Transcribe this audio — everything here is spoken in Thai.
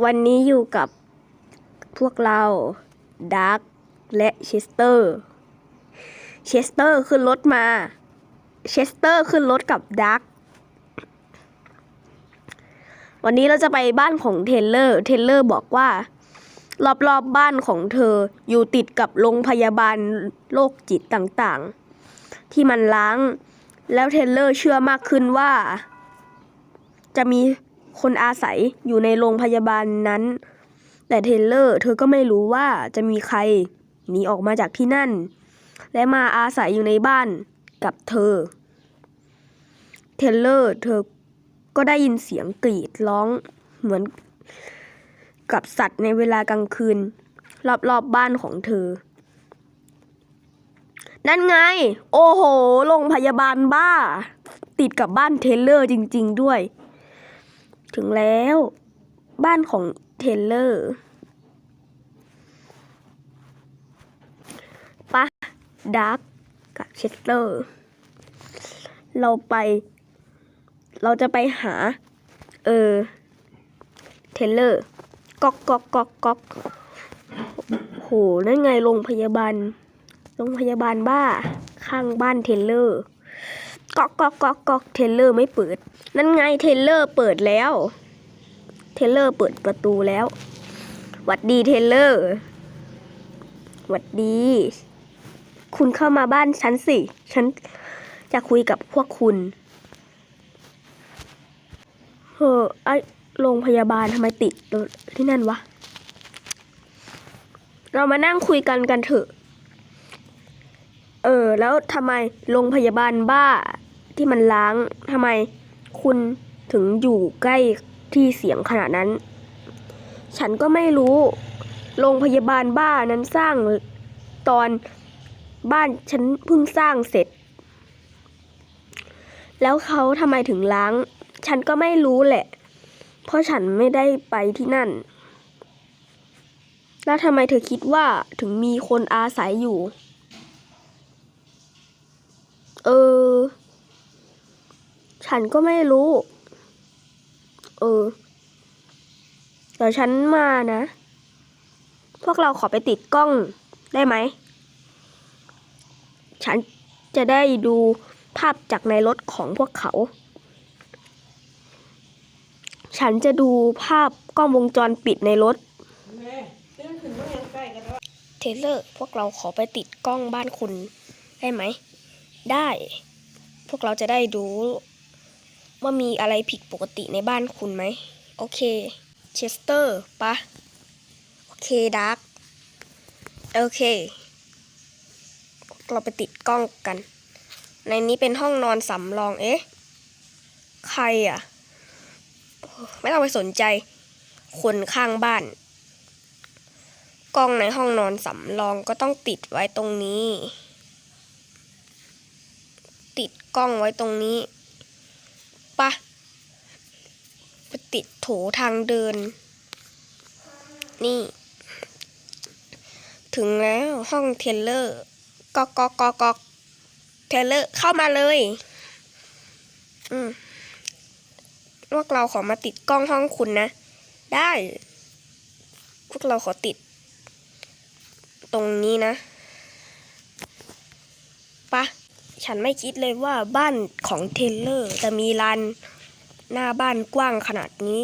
วันนี้อยู่กับพวกเราดาร์กและเชสเตอร์ เชสเตอร์ขึ้นรถมา เชสเตอร์ขึ้นรถกับดาร์กวันนี้เราจะไปบ้านของเทเลอร์ เทเลอร์บอกว่า รอบๆบบ้านของเธออยู่ติดกับโรงพยาบาลโรคจิตต่างๆ ที่มันล้าง แล้วเทเลอร์เชื่อมากขึ้นว่า จะมี คนอาศัยอยู่ในโรงพยาบาลนั้น แต่เทเลอร์เธอก็ไม่รู้ว่าจะมีใครหนีออกมาจากที่นั่น และมาอาศัยอยู่ในบ้านกับเธอ เทเลอร์เธอก็ได้ยินเสียงกรีดร้องเหมือนกับสัตว์ในเวลากลางคืน รอบๆบบ้านของเธอ นั่นไง โอ้โห โรงพยาบาลบ้า ติดกับบ้านเทเลอร์จริง ๆ ด้วย ถึงแล้ว บ้านของเทเลอร์ปะดาร์กกับเชสเตอร์ เราไป เราจะไปหา เออ เทเลอร์ ก๊อกก๊อกก๊อกก๊อกโห นั่นไงโรงพยาบาล โรงพยาบาลบ้า ข้างบ้านเทเลอร์ ก๊อกก๊อกก๊อกก๊อกเทเลอร์ไม่เปิด นั่นไงเทเลอร์เปิดแล้ว เทเลอร์เปิดประตูแล้วหวัดดีเทเลอร์หวัดดี คุณเข้ามาบ้านฉันสิ ฉันจะคุยกับพวกคุณเฮ้อไอโรงพยาบาลทำไมติดที่นั่นวะ เรามานั่งคุยกันกันเถอะ เออ แล้วทำไมโรงพยาบาลบ้า ที่มันล้างทำไมคุณถึงอยู่ใกล้ที่เสียงขนาดนั้น ฉันก็ไม่รู้ โรงพยาบาลบ้านั้นสร้างตอนบ้านฉันเพิ่งสร้างเสร็จ แล้วเขาทำไมถึงล้าง ฉันก็ไม่รู้แหละ เพราะฉันไม่ได้ไปที่นั่น แล้วทำไมเธอคิดว่าถึงมีคนอาศัยอยู่ เออ ฉันก็ไม่รู้ เออ เดี๋ยวฉันมานะ พวกเราขอไปติดกล้องได้ไหม ฉันจะได้ดูภาพจากในรถของพวกเขา ฉันจะดูภาพกล้องวงจรปิดในรถ เทเลอร์ พวกเราขอไปติดกล้องบ้านคุณได้ไหม ได้ พวกเราจะได้ดู ว่ามีอะไรผิดปกติในบ้านคุณไหม โอเค เชสเตอร์ปะโอเคดาร์กโอเค เราไปติดกล้องกัน ในนี้เป็นห้องนอนสำรอง เอ๊ะ ใครอะ ไม่ต้องไปสนใจ คนข้างบ้าน กล้องในห้องนอนสำรองก็ต้องติดไว้ตรงนี้ ติดกล้องไว้ตรงนี้ ปะไปติดโถทางเดิน นี่ ถึงแล้วห้องเทเลอร์ก๊อกก๊อกก๊อกก๊อกเทเลอร์เข้ามาเลย อืมพวกเราขอมาติดกล้องห้องคุณนะ ได้ พวกเราขอติด ตรงนี้นะปะ ฉันไม่คิดเลยว่าบ้านของเทเลอร์จะมีลานหน้าบ้านกว้างขนาดนี้